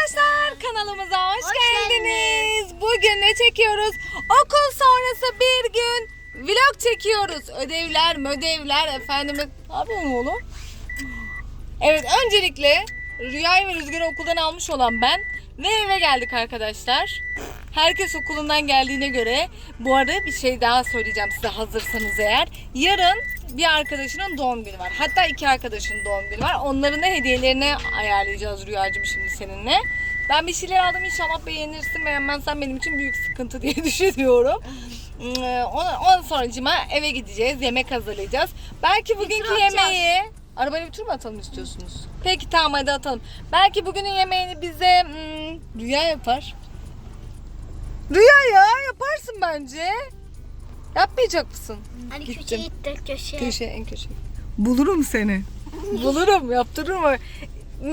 arkadaşlar kanalımıza hoş, Hoş geldiniz. Bugün ne çekiyoruz? Okul sonrası bir gün vlog çekiyoruz. Ödevler, mödevler efendime. Ne yapıyorsun oğlum? Evet öncelikle Rüya'yı ve Rüzgar'ı okuldan almış olan ben ve eve geldik arkadaşlar. Herkes okulundan geldiğine göre bu arada bir şey daha söyleyeceğim size hazırsanız eğer. Yarın bir arkadaşının doğum günü var. Hatta iki arkadaşının doğum günü var. Onların da hediyelerini ayarlayacağız Rüyacığım şimdi seninle. Ben bir şeyler aldım inşallah beğenirsin. Beğenmezsen benim için büyük sıkıntı diye düşünüyorum. Ee, Ondan sonracıma eve gideceğiz. Yemek hazırlayacağız. Belki bugünkü yemeği Arabayla bir tur mu atalım istiyorsunuz? Peki tamam hadi atalım. Belki bugünün yemeğini bize hmm, Rüya yapar. Rüya ya yaparsın bence. Yapmayacak mısın? Hani Gittim. köşeye gitti köşeye. Köşe en köşe. Bulurum seni. Bulurum yaptırırım.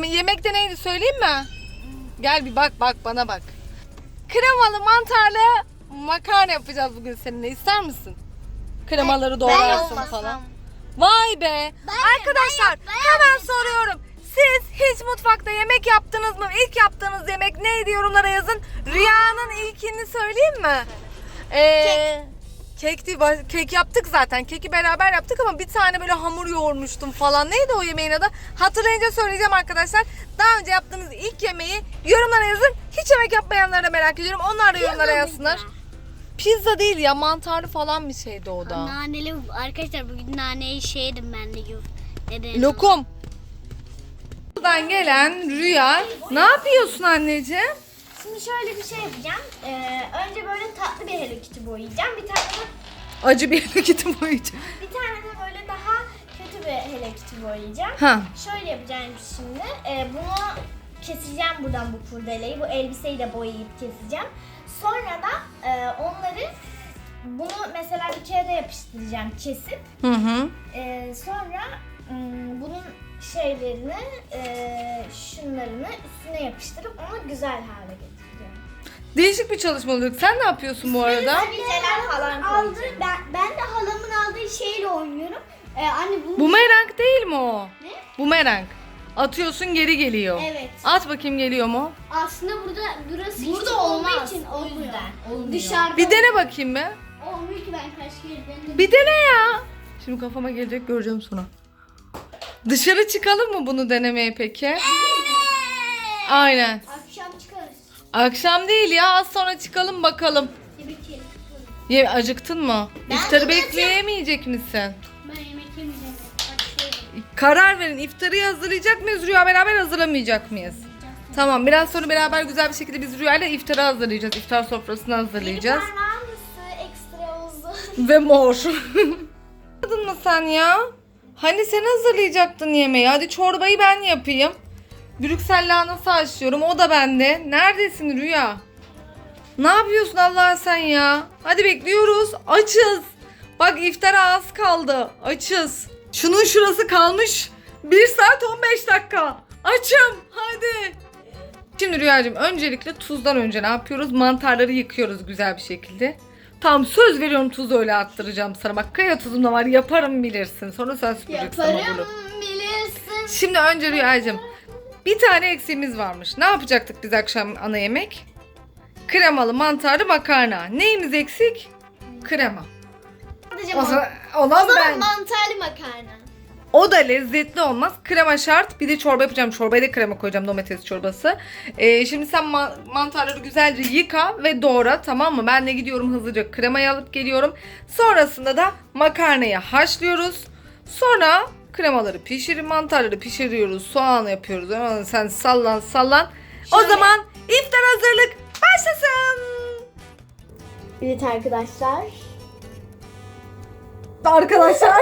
Yemekte neydi söyleyeyim mi? Gel bir bak bak bana bak. Kremalı mantarlı makarna yapacağız bugün seninle. İster misin? Kremaları doğrarsın falan. Vay be. Arkadaşlar ben hemen soruyorum. Siz hiç mutfakta yemek yaptınız mı? İlk yaptığınız yemek neydi yorumlara yazın. Rüyanın ilkini söyleyeyim mi? Ee, kek. Baş- kek yaptık zaten. Keki beraber yaptık ama bir tane böyle hamur yoğurmuştum falan. Neydi o yemeğin adı? Hatırlayınca söyleyeceğim arkadaşlar. Daha önce yaptığınız ilk yemeği yorumlara yazın. Hiç yemek yapmayanları da merak ediyorum. Onlar da yorumlara yazsınlar. Pizza değil ya mantarlı falan bir şeydi o da. Naneli arkadaşlar bugün naneyi şey yedim ben de. Neden? Lokum. Buradan gelen Rüya. Ne yapıyorsun anneciğim? Şimdi şöyle bir şey yapacağım. Ee, önce böyle tatlı bir Hello Kitty boyayacağım. Bir tane de, Acı bir hareketim boyayacağım. bir tane de böyle daha kötü bir Hello Kitty boyayacağım. Ha. Şöyle yapacağım şimdi. Ee, bunu keseceğim buradan bu kurdeleyi. Bu elbiseyi de boyayıp keseceğim. Sonra da e, onları bunu mesela bir kağıda yapıştıracağım kesip. Hı hı. Ee, sonra ım, bunun şeylerini, e, şunlarını üstüne yapıştırıp onu güzel hale getireceğim. Değişik bir çalışma olacak. Sen ne yapıyorsun bu arada? Sivilceler falan aldı, ben, ben de halamın aldığı şeyle oynuyorum. Ee, anne bunu Bumerang değil mi o? Ne? Bumerang. Atıyorsun geri geliyor. Evet. At bakayım geliyor mu? aslında burada burası Burada küçük olmaz. olduğu için O olmuyor. yüzden olmuyor. Dışarıda Bir dene bakayım mı? olmuyor ki ben kaç kere denedim. Bir dene ya. Şimdi kafama gelecek göreceğim sonra. Dışarı çıkalım mı bunu denemeye peki? Aynen. Akşam değil ya az sonra çıkalım bakalım. Yemek yiyelim. Ye, acıktın mı? Ben İftarı bunu bekleyemeyecek misin? Ben yemek yemeyeceğim. Karar verin. İftarı hazırlayacak mıyız? Rüya beraber hazırlamayacak mıyız? Tamam biraz sonra beraber güzel bir şekilde biz Rüya ile iftarı hazırlayacağız. İftar sofrasını hazırlayacağız. Parmağın ısı ekstra uzun. Ve mor. Anladın mı sen ya? Hani sen hazırlayacaktın yemeği. Hadi çorbayı ben yapayım. Brüksel lahanası haşlıyorum. O da bende. Neredesin Rüya? Ne yapıyorsun Allah sen ya? Hadi bekliyoruz. Açız. Bak iftara az kaldı. Açız. Şunun şurası kalmış. 1 saat 15 dakika. Açım. Hadi. Şimdi Rüyacığım öncelikle tuzdan önce ne yapıyoruz? Mantarları yıkıyoruz güzel bir şekilde. Tamam söz veriyorum tuzu öyle attıracağım sana. Bak kaya tuzum da var yaparım bilirsin. Sonra sen süpüreceksin. Yaparım bilirsin. Şimdi önce Rüyacığım bir tane eksiğimiz varmış. Ne yapacaktık biz akşam ana yemek? Kremalı mantarlı makarna. Neyimiz eksik? Krema. Sadece O man- zaman, o olan zaman ben. mantarlı makarna. O da lezzetli olmaz. Krema şart. Bir de çorba yapacağım. Çorbaya da krema koyacağım. Domates çorbası. Ee, şimdi sen ma- mantarları güzelce yıka ve doğra. Tamam mı? Ben de gidiyorum hızlıca kremayı alıp geliyorum. Sonrasında da makarnayı haşlıyoruz. Sonra kremaları pişir, mantarları pişiriyoruz. Soğan yapıyoruz. Aman sen sallan sallan. O Şöyle. zaman iftar hazırlık başlasın. Evet arkadaşlar. Arkadaşlar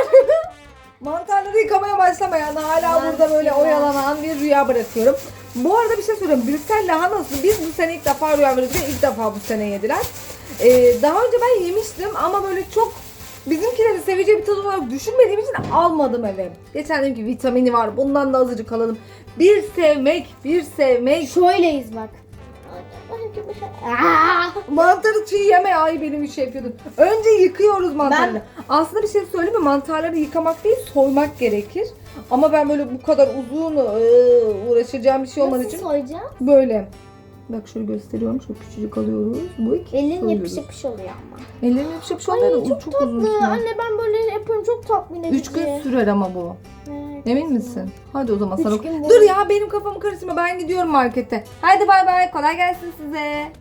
mantarları yıkamaya başlamayan hala burada böyle oyalanan bir rüya bırakıyorum. Bu arada bir şey söyleyeyim. Brüksel lahanası biz bu sene ilk defa rüya bıraktık. ilk defa bu sene yediler. Ee, daha önce ben yemiştim ama böyle çok bizimkileri seveceği bir tadı olarak düşünmediğim için almadım eve. Geçen dedim ki vitamini var bundan da azıcık alalım. Bir sevmek, bir sevmek. Şöyleyiz bak. Aa! Mantarı çiğ yeme ay benim bir şey yapıyordum. Önce yıkıyoruz mantarları. Aslında bir şey söyleyeyim mi? Mantarları yıkamak değil soymak gerekir. Ama ben böyle bu kadar uzun e, uğraşacağım bir şey olmadığı Nasıl için soyacağım? böyle. Bak şöyle gösteriyorum. Çok küçücük alıyoruz. Bu iki Elin yapış yapış oluyor ama. Ellerin yapış yapış oluyor da çok, çok, tatlı. uzun. Anne ben böyle yapıyorum çok tatmin edici. Üç gün sürer ama bu. Evet. Emin misin? Hadi o zaman Üç sana. gün Dur ya benim kafamı karıştırma. Ben gidiyorum markete. Hadi bay bay. Kolay gelsin size.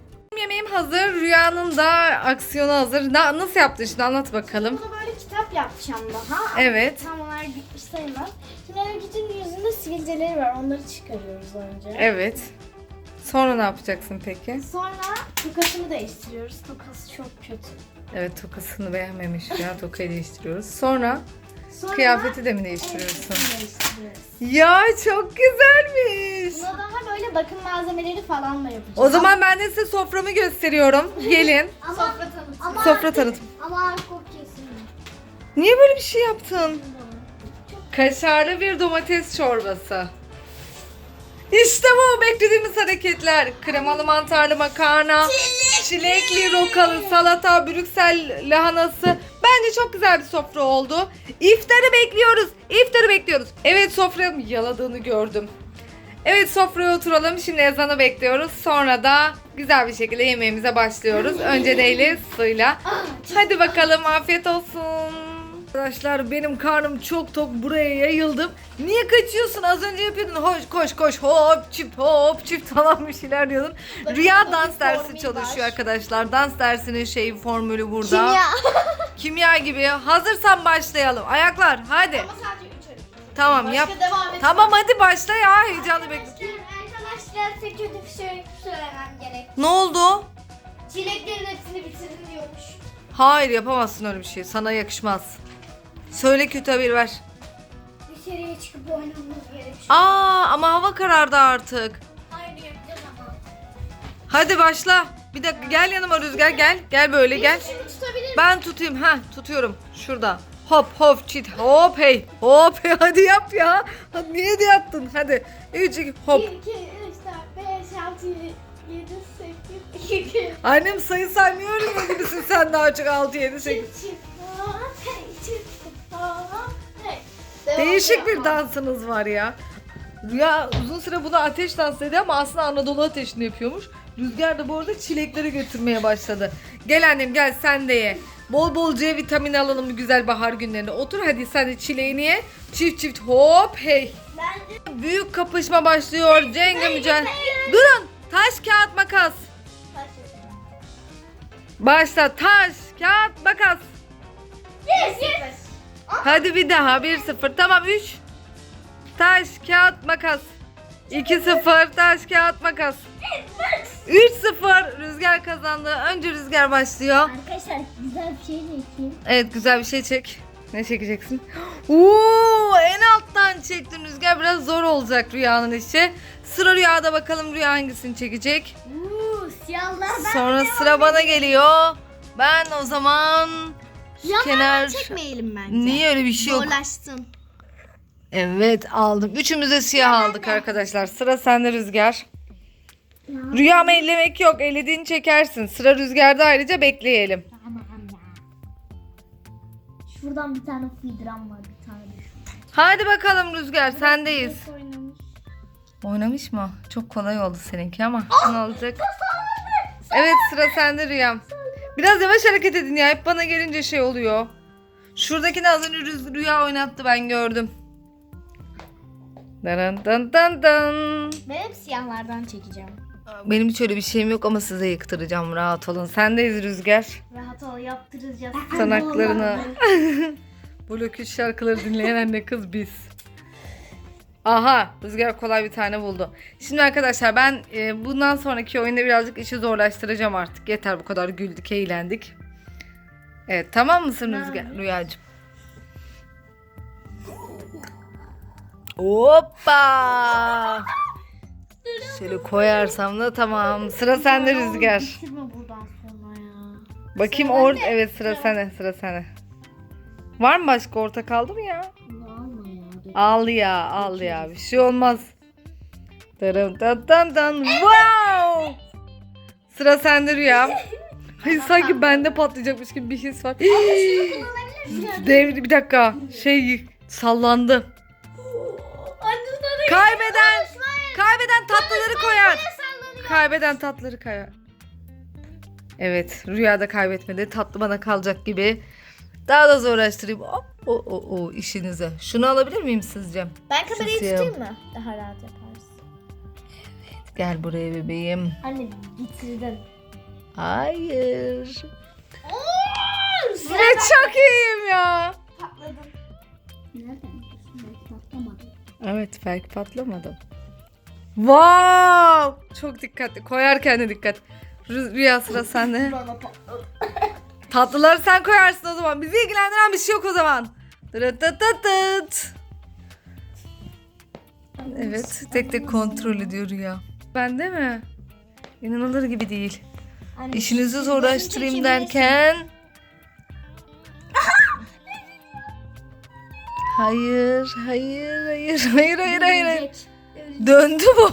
Yemeğim hazır. Rüyanın da aksiyonu hazır. Na- nasıl yaptın şimdi anlat bakalım. Burada böyle kitap yapacağım daha. Evet. Tam olarak bitmiş sayılmaz. Şimdi hareketin yüzünde sivilceleri var. Onları çıkarıyoruz önce. Evet. Sonra ne yapacaksın peki? Sonra tokasını değiştiriyoruz. Tokası çok kötü. Evet tokasını beğenmemiş Rüya. Tokayı değiştiriyoruz. Sonra Sonra kıyafeti de mi değiştiriyorsun? elbisesini değiştiriyoruz. Ya çok güzelmiş. Buna daha böyle bakım malzemeleri falan da yapacağız. O zaman ben de size soframı gösteriyorum. Gelin. Ama, sofra tanıtım. Ama, Sofra tanıtım. ama alkol kesin. Niye böyle bir şey yaptın? Kaşarlı bir domates çorbası. İşte bu beklediğimiz hareketler. Kremalı mantarlı makarna, çilekli rokalı salata, brüksel lahanası. Bence çok güzel bir sofra oldu. İftarı bekliyoruz. İftarı bekliyoruz. Evet soframı yaladığını gördüm. Evet sofraya oturalım. Şimdi ezanı bekliyoruz. Sonra da güzel bir şekilde yemeğimize başlıyoruz. Önce neyle? Suyla. Hadi bakalım afiyet olsun. Arkadaşlar benim karnım çok tok buraya yayıldım. Niye kaçıyorsun? Az önce yapıyordun. Hoş koş koş hop çift hop çift falan bir şeyler diyordun. Rüya burada dans dersi çalışıyor var. arkadaşlar. Dans dersinin şeyi formülü burada. Kimya. Kimya gibi. Hazırsan başlayalım. Ayaklar hadi. Ama sadece üç hareket. Tamam Başka yap. devam et. Tamam hadi başla ya. Heyecanlı bekliyorum. Arkadaşlar size kötü bir şey söylemem gerek. Ne oldu? Çileklerin hepsini bitirdim diyormuş. Hayır yapamazsın öyle bir şey. Sana yakışmaz. Söyle kötü haber ver. Dışarıya çıkıp oynamamız gerek. Aa ama hava karardı artık. Aynı yapacağız ama. Hadi başla. Bir dakika gel yanıma Rüzgar gel. Gel böyle gel. Tutabilir Ben tutayım. Ha tutuyorum. Şurada. Hop hop çit hop hey hop hey hadi yap ya. Hadi niye de yaptın? Hadi. 3 2 hop. 1, 2, 3, 4, 5, 6, 7, 8, 2, Annem sayı saymıyorum ya gibisin sen daha çok 6 7 8. Değişik bir dansınız var ya. Rüya uzun süre bunu ateş dans dedi ama aslında Anadolu ateşini yapıyormuş. Rüzgar da bu arada çilekleri götürmeye başladı. Gel annem gel sen de ye. Bol bol C vitamini alalım bu güzel bahar günlerinde. Otur hadi sen de çileğini ye. Çift çift hop hey. Büyük kapışma başlıyor. Cenga mücadele. Durun. Taş kağıt makas. Başla taş kağıt makas. Yes, yes. Hadi bir daha 1-0 tamam 3 Taş kağıt makas. 2-0 taş kağıt makas. 3-0 Rüzgar kazandı. Önce Rüzgar başlıyor. Arkadaşlar güzel bir şey de ekeyim. Evet güzel bir şey çek. Ne çekeceksin? Oo, en alttan çektin Rüzgar. Biraz zor olacak Rüyanın işi. Sıra Rüyada bakalım Rüya hangisini çekecek? Uuu siyahlar ben Sonra sıra bana geliyor. Ben o zaman şu kenar Çekmeyelim bence. Niye öyle bir şey yok? Zorlaşsın. Evet aldım. Üçümüz de siyah aldık arkadaşlar. Sıra sende Rüzgar. Rüyamı ellemek yok. Ellediğini çekersin. Sıra Rüzgar'da ayrıca bekleyelim. Tamam ya. Şuradan bir tane fıydıran var bir tane de şu. Hadi bakalım Rüzgar sendeyiz. Oynamış. Oynamış mı? Çok kolay oldu seninki ama ne olacak? Evet sıra sende Rüyam. Biraz yavaş hareket edin ya. Hep bana gelince şey oluyor. Şuradakini az önce Rüz- Rüya oynattı ben gördüm. Dan dan dan dan. Ben hep siyahlardan çekeceğim. Benim hiç öyle bir şeyim yok ama size yıktıracağım rahat olun. Sendeyiz Rüzgar. Rahat ol yaptıracağız. Tırnaklarını. Blok 3 şarkıları dinleyen anne kız biz. Aha Rüzgar kolay bir tane buldu. Şimdi arkadaşlar ben e, bundan sonraki oyunda birazcık işi zorlaştıracağım artık. Yeter bu kadar güldük eğlendik. Evet tamam mısın Rüzgar? Rüyacığım. Hoppa. Şöyle koyarsam da tamam. Sıra sende Rüzgar. Bakayım or evet sıra sende sıra sende. Var mı başka orta kaldı mı ya? Al ya al ya bir şey olmaz. Darım dan dan dan wow. Sıra sende Rüya. Hayır sanki bende patlayacakmış gibi bir his var. Devri bir dakika şey sallandı. Kaybeden kaybeden tatlıları koyar. Kaybeden tatlıları koyar. Evet, rüyada kaybetmedi. Tatlı bana kalacak gibi. Daha da zorlaştırayım. O, o, o, o işinize. Şunu alabilir miyim sizce? Ben kamerayı Siyah. tutayım mı? Daha rahat yaparsın. Gel buraya bebeğim. Anne bitirdin. Hayır. Sıra Ve çok iyiyim ya. patladım. Nereden? Belki patlamadı. Evet belki patlamadım. Wow! Çok dikkatli. Koyarken de dikkat. Rü- Rüya sıra sende. Tatlıları sen koyarsın o zaman. Bizi ilgilendiren bir şey yok o zaman. Dırıtıtıtıt. Evet tek tek kontrol ediyor Rüya. Ben de mi? İnanılır gibi değil. Anne, İşinizi zorlaştırayım derken... Hayır, hayır, hayır, hayır, hayır, hayır. hayır. Döndü bu.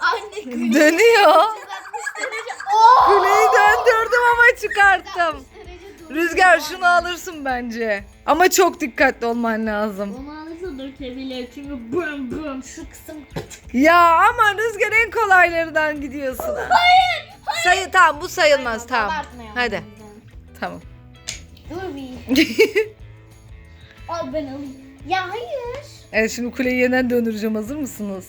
Anne. Dönüyor. 360 derece. Kuleyi döndürdüm ama çıkarttım. Rüzgar şunu alırsın bence. Ama çok dikkatli olman lazım. Onu alırsa dökebilir çünkü bum bum. Şu kısım Ya ama Rüzgar en kolaylarından gidiyorsun. Hayır. Sayı tamam bu sayılmaz tamam. abartmayalım Hadi. Tamam. Dur bir. Al ben alayım. Ya hayır. Evet şimdi kuleyi yeniden döndüreceğim. Hazır mısınız?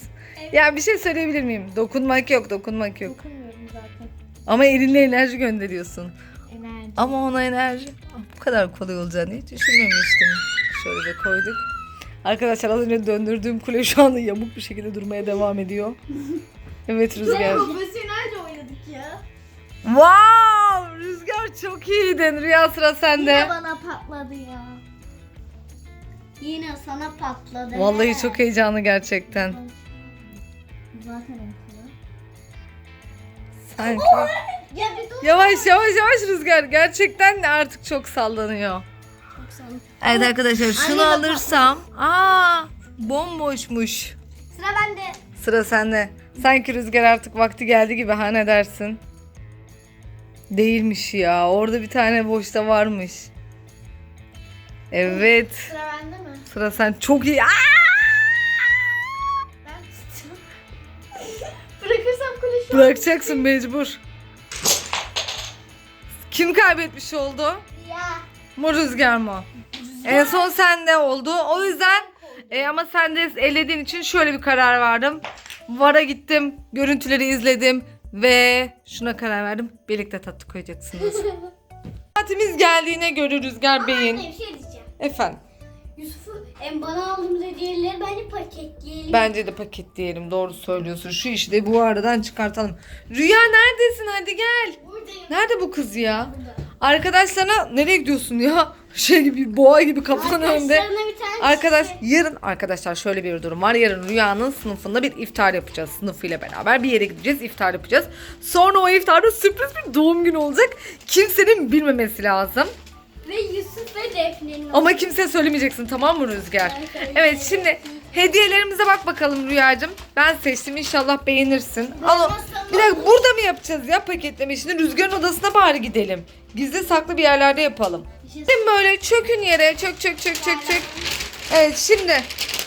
Ya bir şey söyleyebilir miyim? Dokunmak yok, dokunmak yok. Dokunmuyorum zaten. Ama elinle enerji gönderiyorsun. Enerji. Ama ona enerji bu kadar kolay olacağını hiç düşünmemiştim. Şöyle de koyduk. Arkadaşlar az önce döndürdüğüm kule şu anda yamuk bir şekilde durmaya devam ediyor. Evet Rüzgar. Profesyonelce oynadık ya. Wow! Rüzgar çok iyiydin. Rüya sıra Yine sende. bana patladı ya. Yine sana patladı. Vallahi he. çok heyecanlı gerçekten. Zaten. Sanki. Ya. Yavaş yavaş yavaş Rüzgar. Gerçekten de artık çok sallanıyor. Çok. Evet arkadaşlar şunu Anne, alırsam. Aa, bomboşmuş. Sıra bende. Sıra sende. Sanki Rüzgar artık vakti geldi gibi ha ne dersin? Değilmiş ya. Orada bir tane boşta varmış. Evet. Sıra bende mi? Sıra sen çok iyi. Aa! Bırakacaksın mecbur. Kim kaybetmiş oldu? Ya. Mu Rüzgar mı? En son sende oldu. O yüzden e, ama sen de elediğin için şöyle bir karar verdim. Vara gittim, görüntüleri izledim ve şuna karar verdim. Birlikte tatlı koyacaksınız. Saatimiz geldiğine göre Rüzgar Bey'in. Anne bir şey diyeceğim. Efendim. Yusuf'u em, bana aldığımız hediyeleri bence paketleyelim. Bence de paketleyelim. Doğru söylüyorsun. Şu işi de bu aradan çıkartalım. Rüya neredesin? Hadi gel. Buradayım. Nerede bu kız ya? Arkadaşlarına nereye gidiyorsun ya? Şey gibi boğa gibi kafanın önünde. Arkadaş çiçek- yarın arkadaşlar şöyle bir durum var. Yarın Rüya'nın sınıfında bir iftar yapacağız. Sınıfıyla beraber bir yere gideceğiz. iftar yapacağız. Sonra o iftarda sürpriz bir doğum günü olacak. Kimsenin bilmemesi lazım. Ve Yusuf ve Defne'nin Ama kimseye söylemeyeceksin tamam mı Rüzgar? Evet şimdi hediyelerimize bak bakalım Rüyacığım. Ben seçtim inşallah beğenirsin. Al o- bir dakika burada mı yapacağız ya paketleme işini? Rüzgar'ın odasına bari gidelim. Gizli saklı bir yerlerde yapalım. Şimdi böyle çökün yere çök çök çök çök çök. Evet şimdi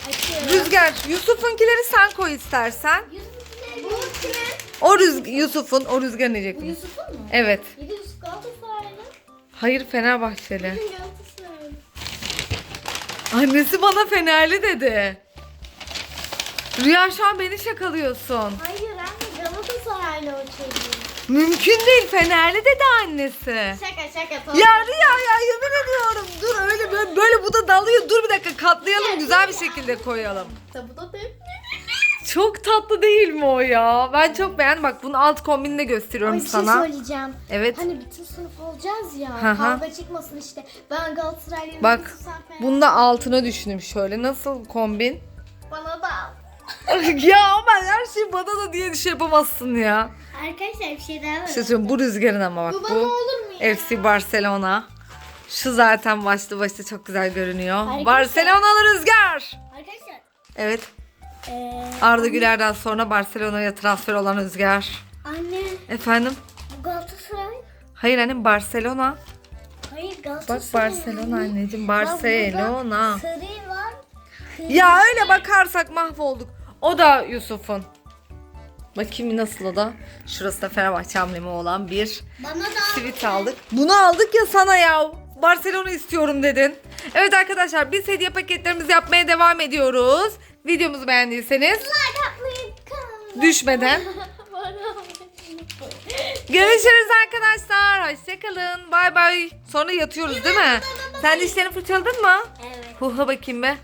Açıyorum. Rüzgar Yusuf'unkileri sen koy istersen. Yusuf'un Bu kimin? O Rüz Yusuf'un o Rüzgar ne diyecektim? Yusuf'un mu? Evet. Bir de Yusuf Galatasaraylı. Hayır Fenerbahçeli. Annesi bana Fenerli dedi. Rüya şu an beni şakalıyorsun. Hayır anne Galatasaraylı o çocuğu. Mümkün değil Fenerli dedi annesi. Şaka şaka tamam. Ya Rüya ya yemin ediyorum. Dur öyle böyle, böyle bu da dalıyor. Dur bir dakika katlayalım güzel bir şekilde koyalım. Bu da Defne. Çok tatlı değil mi o ya? Ben çok beğendim. Bak bunu alt kombinle gösteriyorum Ay bir şey sana. söyleyeceğim. Evet. Hani bütün sınıf olacağız ya. Hı hı. Kavga çıkmasın işte. Ben Galatasaraylıyım. Bak Yusuf sen Fener- bunu da altına düşündüm şöyle. Nasıl kombin? Bana da al. ya ama her şey bana da diye şey yapamazsın ya. Arkadaşlar bir şey daha var. Bir şey söyleyeyim bu rüzgarın ama bak Bu bu. bana olur mu ya? FC Barcelona. Şu zaten başlı başta çok güzel görünüyor. Arkadaşlar- Barcelonalı rüzgar. Arkadaşlar Evet. Ee, Arda Güler'den sonra Barcelona'ya transfer olan rüzgar. anne Efendim? bu Galatasaray. Hayır annem Barcelona. Hayır Bak Galatasaray. Barcelona anneciğim. Barcelona. Sarı var. Ya öyle bakarsak mahvolduk. O da Yusuf'un. Bakayım nasıl o da. Şurası da Fenerbahçe amblemi olan bir Bana da Sivit aldık. Bunu aldık ya sana ya. Barcelona istiyorum dedin. Evet arkadaşlar biz hediye paketlerimizi yapmaya devam ediyoruz. Videomuzu beğendiyseniz düşmeden. Görüşürüz arkadaşlar. Hoşçakalın. Bay bay. Sonra yatıyoruz değil mi? Sen dişlerini fırçaladın mı? Evet. Huha bakayım be.